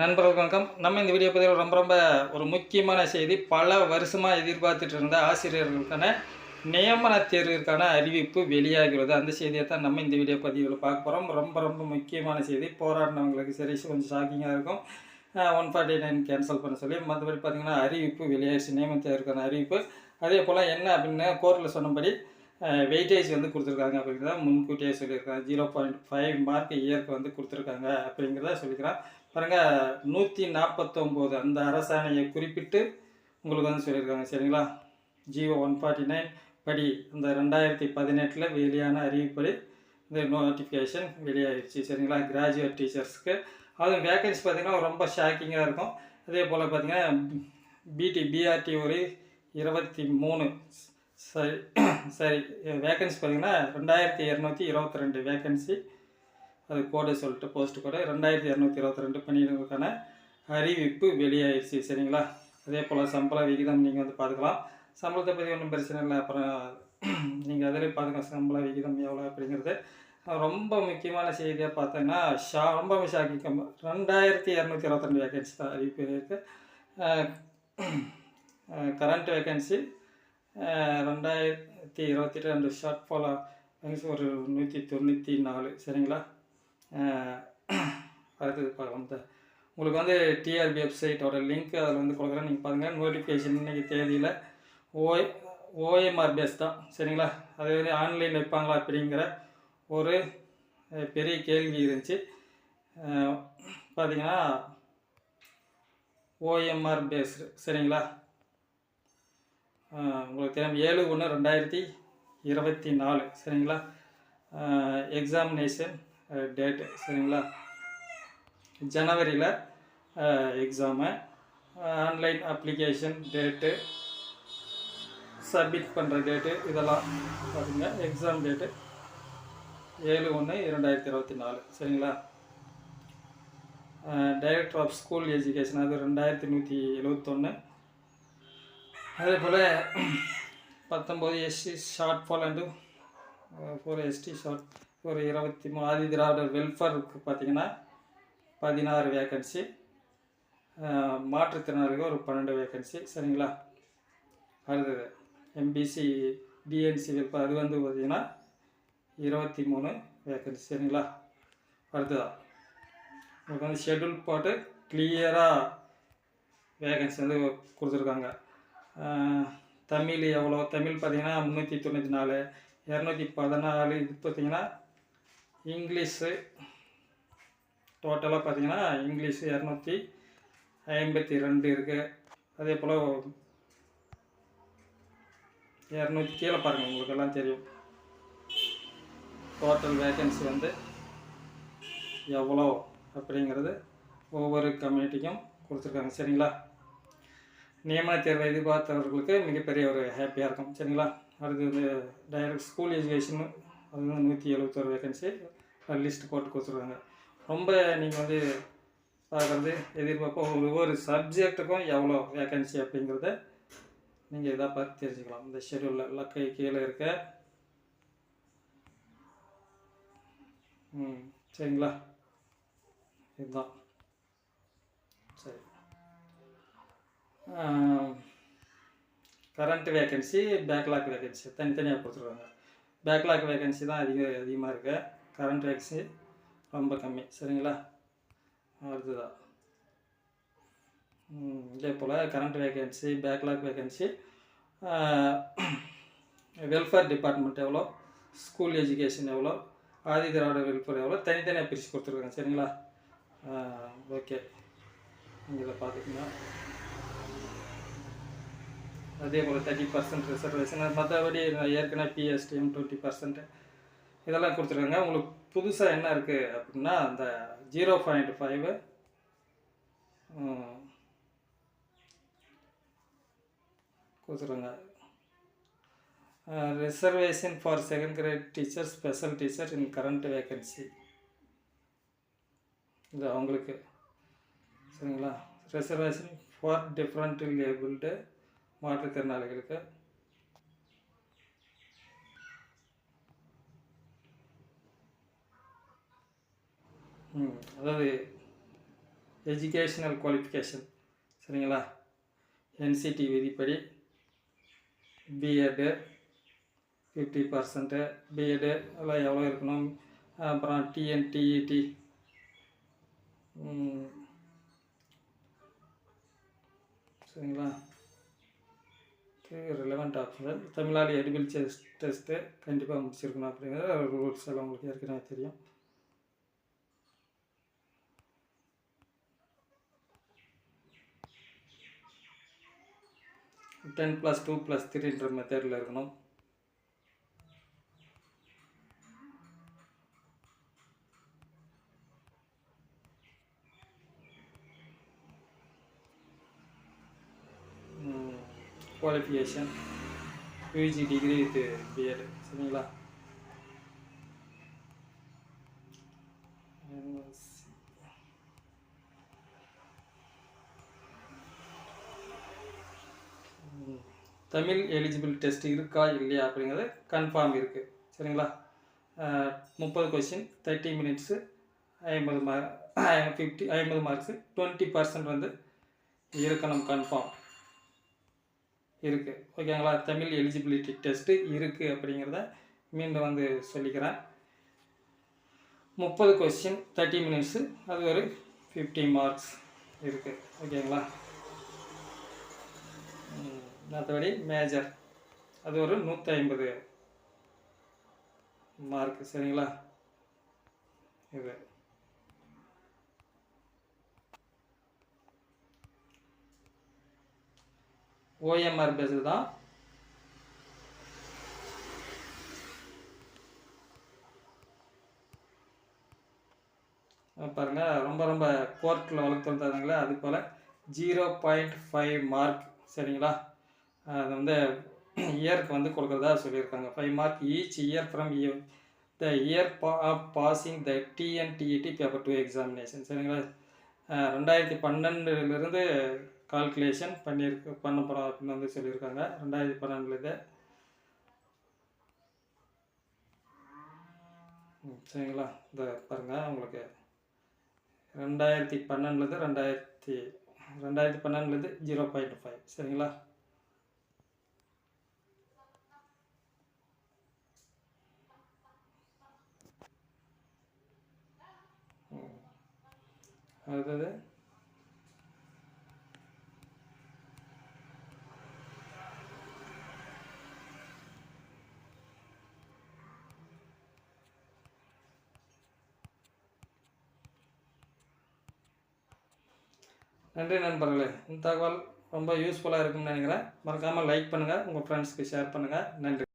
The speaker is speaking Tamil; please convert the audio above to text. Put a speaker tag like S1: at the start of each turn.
S1: நண்பர்கள் வணக்கம். நம்ம இந்த வீடியோ பதிவில் ரொம்ப ரொம்ப ஒரு முக்கியமான செய்தி பல வருஷமாக எதிர்பார்த்துட்டு இருந்த ஆசிரியர்களுக்கான நியமன தேர்விற்கான அறிவிப்பு வெளியாகிறது. அந்த செய்தியை தான் நம்ம இந்த வீடியோ பதிவில் பார்க்க போகிறோம் ரொம்ப ரொம்ப முக்கியமான செய்தி. போராடினவங்களுக்கு சரி கொஞ்சம் ஷாக்கிங்காக இருக்கும். ஒன் ஃபார்ட்டி நைன் கேன்சல் பண்ண சொல்லி மற்றபடி பார்த்தீங்கன்னா அறிவிப்பு வெளியாகிடுச்சு நியமன தேர்வுக்கான அறிவிப்பு. அதே போல் என்ன அப்படின்னு கோர்ட்டில் சொன்னபடி வெயிட்டேஜ் வந்து கொடுத்துருக்காங்க அப்படிங்கிறத முன்கூட்டியே சொல்லியிருக்காங்க. ஜீரோ பாயிண்ட் ஃபைவ் மார்க் இயருக்கு வந்து கொடுத்துருக்காங்க அப்படிங்கிறத சொல்லிக்கிறான் பாருங்கள் நூற்றி நாற்பத்தொம்போது அந்த அரசாணையை குறிப்பிட்டு உங்களுக்கு வந்து சொல்லியிருக்காங்க சரிங்களா? ஜியோ ஒன் ஃபார்ட்டி நைன் படி அந்த ரெண்டாயிரத்தி பதினெட்டில் வெளியான அறிவிப்படி இந்த நோட்டிஃபிகேஷன் வெளியாகிடுச்சு சரிங்களா? கிராஜுவேட் டீச்சர்ஸ்க்கு அதுவும் வேகன்சி பார்த்திங்கன்னா ரொம்ப ஷாக்கிங்காக இருக்கும். அதே போல் பார்த்திங்கன்னா பிடி பிஆர்டி ஒரு இருபத்தி மூணு சரி சரி வேகன்சி பார்த்திங்கன்னா ரெண்டாயிரத்தி இரநூத்தி இருபத்தி ரெண்டு வேகன்சி அது போட சொல்லிட்டு போஸ்ட் கூட ரெண்டாயிரத்தி இரநூத்தி இருபத்தி ரெண்டு பணியிடங்களுக்கான அறிவிப்பு வெளியாயிடுச்சு சரிங்களா? அதே போல் சம்பள விகிதம் நீங்கள் வந்து பார்த்துக்கலாம். சம்பளத்தை பற்றி ஒன்றும் பிரச்சனை இல்லை. அப்புறம் நீங்கள் அதிலே பார்த்துக்கலாம். சம்பள விகிதம் எவ்வளோ அப்படிங்கிறது. ரொம்ப முக்கியமான செய்தியாக பார்த்தீங்கன்னா ஷா ரொம்ப ஷாக்கிக்கம் ரெண்டாயிரத்தி இரநூத்தி இருபத்தி ரெண்டு வேகன்சி தான் அறிவிப்பு இருக்குது கரண்ட் வேகன்சி ரெண்டாயிரத்தி இருபத்தி ரெண்டு ஷார்ட் ஃபாலோ ஒரு நூற்றி தொண்ணூற்றி நாலு சரிங்களா? அடுத்தது வந்து உங்களுக்கு வந்து டிஆர்பி வெப்சைட்டோட லிங்க் அதில் வந்து கொடுக்குறேன். நீங்கள் பாருங்கள் நோட்டிஃபிகேஷன் இன்றைக்கி தேதியில் ஓய் ஓஎம்ஆர் பேஸ் தான். சரிங்களா? அதே மாதிரி ஆன்லைனில் வைப்பாங்களா அப்படிங்கிற ஒரு பெரிய கேள்வி இருந்துச்சு. பார்த்தீங்கன்னா ஓஎம்ஆர் பேஸ்டு சரிங்களா? உங்களுக்கு தெரியும் ஏழு ஒன்று ரெண்டாயிரத்தி இருபத்தி நாலு சரிங்களா? எக்ஸாமினேஷன் டேட்டு சரிங்களா? ஜனவரியில் exam online application date submit பண்ணுற டேட்டு இதெல்லாம் பார்த்துங்க எக்ஸாம் டேட்டு ஏழு ஒன்று இரண்டாயிரத்தி இருபத்தி நாலு சரிங்களா? டைரக்டர் ஆஃப் ஸ்கூல் எஜுகேஷன் அது ரெண்டாயிரத்தி நூற்றி எழுவத்தொன்று அதே போல் பத்தொம்போது SC shortfall and four ST short ஒரு இருபத்தி மூணு ஆதி திராவிடர் வெல்ஃபேருக்கு பார்த்தீங்கன்னா பதினாறு வேக்கன்சி மாற்றுத்திறனாளிகள் ஒரு பன்னெண்டு வேக்கன்சி சரிங்களா? அடுத்தது எம்பிசி டிஎன்சி வெல்ஃபேர் அது வந்து பார்த்தீங்கன்னா இருபத்தி மூணு வேக்கன்சி சரிங்களா? அடுத்ததா உங்களுக்கு வந்து ஷெட்யூல் போட்டு கிளியராக வேகன்சி வந்து கொடுத்துருக்காங்க. தமிழ் எவ்வளோ? தமிழ் பார்த்தீங்கன்னா முந்நூற்றி தொண்ணூற்றி நாலு இரநூத்தி பதினாலு இது பார்த்தீங்கன்னா இங்கிலீஷு. டோட்டலாக பார்த்தீங்கன்னா இங்கிலீஷு இரநூத்தி ஐம்பத்தி ரெண்டு இருக்குது அதே போல் இரநூத்தி கீழே பாருங்கள் உங்களுக்கு எல்லாம் தெரியும். டோட்டல் வேக்கன்சி வந்து எவ்வளோ அப்படிங்கிறது ஒவ்வொரு கம்யூனிட்டிக்கும் கொடுத்துருக்காங்க. சரிங்களா? நியமன தேர்வை எதிர்பார்த்தவர்களுக்கு மிகப்பெரிய ஒரு ஹாப்பியாக இருக்கும். சரிங்களா? அடுத்து வந்து டைரக்ட் ஸ்கூல் எஜுகேஷன் அது நூற்றி எழுபத்தோரு வேகன்சி லிஸ்ட் போட்டு கொடுத்துருவாங்க. ரொம்ப நீங்கள் வந்து பார்க்குறது எதிர்பார்ப்போம். ஒவ்வொரு சப்ஜெக்ட்டுக்கும் எவ்வளோ வேகன்சி அப்படிங்கிறத நீங்கள் இதாக பார்த்து தெரிஞ்சுக்கலாம். இந்த ஷெடியூலில் லக்கை கீழே இருக்க. ம் சரிங்களா? இதுதான். சரி. கரண்ட் வேக்கன்சி பேக்லாக் வேக்கன்சி தனித்தனியாக கொடுத்துருவாங்க. பேக்லாக் வேகன்சி தான் அதிக அதிகமாக இருக்குது கரண்ட் வேகன்சி ரொம்ப கம்மி. சரிங்களா? அடுத்ததான் இதே போல் current vacancy backlog vacancy welfare department எவ்வளோ? ஸ்கூல் எஜுகேஷன் எவ்வளோ? ஆதி திராவிட வெல்ஃபேர் எவ்வளோ? தனித்தனியாக பிரித்து கொடுத்துருக்காங்க. சரிங்களா? ஓகே நீங்கள் இதை அதே போல் தேர்ட்டி பர்சன்ட் ரிசர்வேஷன் மற்றபடி ஏற்கனவே பிஎஸ்டிஎம் டுவெண்ட்டி பர்சன்ட்டு இதெல்லாம் கொடுத்துருக்காங்க. உங்களுக்கு புதுசாக என்ன இருக்குது அப்படின்னா அந்த ஜீரோ பாயிண்ட் ஃபைவ் கொடுத்துருங்க reservation for second grade teacher special teacher in current vacancy இது அவங்களுக்கு. சரிங்களா? ரிசர்வேஷன் ஃபார் டிஃப்ரெண்ட் லேபிள்டு மாற்றுத்திறனாளிகளுக்கு ம் அதாவது எஜுகேஷ்னல் குவாலிஃபிகேஷன் சரிங்களா? என்சிடி விதிப்படி பிஎட்டு ஃபிஃப்டி பர்சன்ட்டு பிஎட்டு எல்லாம் எவ்வளோ இருக்கணும்? அப்புறம் டிஎன்டிஇடி சரிங்களா? Relevant option Tamil Nadu eligible test test கண்டிப்பாக முடிச்சிருக்கணும் அப்படிங்கிற ரூல்ஸ் எல்லாம் உங்களுக்கு ஏற்கனவே தெரியும். டென் ப்ளஸ் டூ ப்ளஸ் த்ரீன்ற மெத்தடில் இருக்கணும். Association PG degree with BEd சரிங்களா? தமிழ் எலிஜிபிள் டெஸ்ட் இருக்கா இல்லையா அப்படிங்கிறது கன்ஃபார்ம் இருக்குது சரிங்களா? முப்பது கொஸ்டின் தேர்ட்டி மினிட்ஸு ஐம்பது மார்க் ஃபிஃப்டி ஐம்பது மார்க்ஸு டுவெண்ட்டி பர்சன்ட் வந்து இருக்கணும் கன்ஃபார்ம் இருக்குது ஓகேங்களா தமிழ் எலிஜிபிலிட்டி டெஸ்ட்டு இருக்குது அப்படிங்கிறத மீண்டும் வந்து சொல்லிக்கிறேன். முப்பது கொஸ்டின் தேர்ட்டி மினிட்ஸு அது ஒரு ஃபிஃப்டி மார்க்ஸ் இருக்குது ஓகேங்களா மற்றபடி மேஜர் அது ஒரு நூற்றி ஐம்பது மார்க் சரிங்களா? இது. ஓஎம்ஆர் பேஸு தான் பாருங்கள் ரொம்ப ரொம்ப கோர்ட்டில் வளர்த்து வந்தாங்களே அது போல் ஜீரோ பாயிண்ட் ஃபைவ் மார்க் சரிங்களா? அது வந்து இயருக்கு வந்து கொடுக்குறதா சொல்லியிருக்காங்க. Five mark each year from the year of passing the TNTET paper to examination சரிங்களா? ரெண்டாயிரத்தி பன்னெண்டுலேருந்து கால்குலேஷன் பண்ணியிருக்கு பண்ண போகிறோம் அப்படின்னு வந்து சொல்லியிருக்காங்க ரெண்டாயிரத்தி பன்னெண்டுலேருந்து சரிங்களா? இந்த பாருங்கள் உங்களுக்கு. ரெண்டாயிரத்தி பன்னெண்டுலேருந்து ரெண்டாயிரத்தி ரெண்டாயிரத்தி பன்னெண்டுலேருந்து ஜீரோ பாயிண்ட் ஃபைவ் சரிங்களா? அடுத்தது. நன்றி நண்பர்களே. இந்த தகவல் ரொம்ப யூஸ்ஃபுல்லாக இருக்கும்னு நினைக்கிறேன். மறக்காமல் லைக் பண்ணுங்கள் உங்கள் ஃப்ரெண்ட்ஸ்க்கு ஷேர் பண்ணுங்கள் நன்றி.